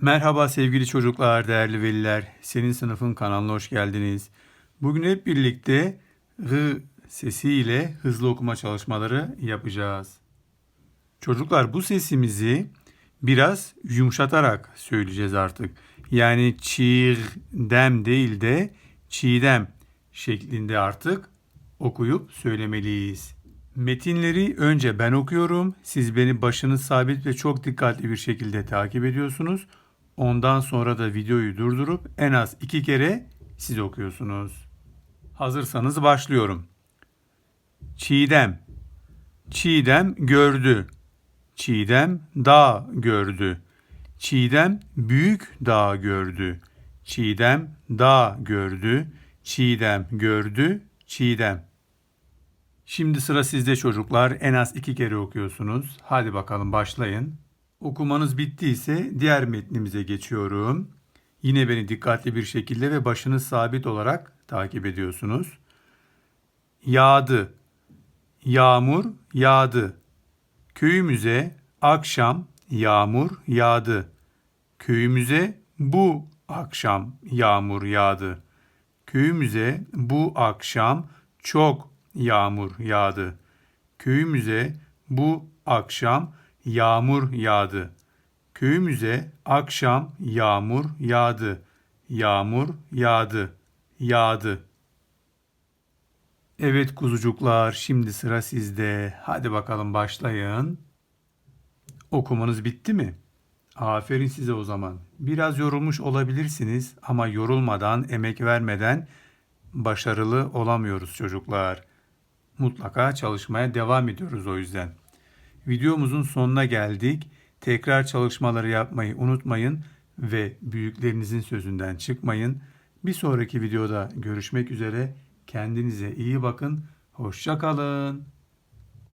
Merhaba sevgili çocuklar, değerli veliler. Senin sınıfın kanalına hoş geldiniz. Bugün hep birlikte hı sesiyle hızlı okuma çalışmaları yapacağız. Çocuklar bu sesimizi biraz yumuşatarak söyleyeceğiz artık. Yani çiğdem değil de çiğdem şeklinde artık okuyup söylemeliyiz. Metinleri önce ben okuyorum. Siz beni başınız sabit ve çok dikkatli bir şekilde takip ediyorsunuz. Ondan sonra da videoyu durdurup en az iki kere siz okuyorsunuz. Hazırsanız başlıyorum. Çiğdem. Çiğdem gördü. Çiğdem dağ gördü. Çiğdem büyük dağ gördü. Çiğdem dağ gördü. Çiğdem gördü. Çiğdem. Şimdi sıra sizde çocuklar. En az iki kere okuyorsunuz. Hadi bakalım başlayın. Okumanız bittiyse diğer metnimize geçiyorum. Yine beni dikkatli bir şekilde ve başınız sabit olarak takip ediyorsunuz. Yağdı. Yağmur yağdı. Köyümüze akşam yağmur yağdı. Köyümüze bu akşam yağmur yağdı. Köyümüze bu akşam çok yağmur yağdı. Köyümüze bu akşam yağmur yağdı. Köyümüze akşam yağmur yağdı. Yağmur yağdı. Yağdı. Evet kuzucuklar, şimdi sıra sizde. Hadi bakalım başlayın. Okumanız bitti mi? Aferin size o zaman. Biraz yorulmuş olabilirsiniz ama yorulmadan, emek vermeden başarılı olamıyoruz çocuklar. Mutlaka çalışmaya devam ediyoruz o yüzden. Videomuzun sonuna geldik. Tekrar çalışmaları yapmayı unutmayın ve büyüklerinizin sözünden çıkmayın. Bir sonraki videoda görüşmek üzere. Kendinize iyi bakın. Hoşça kalın.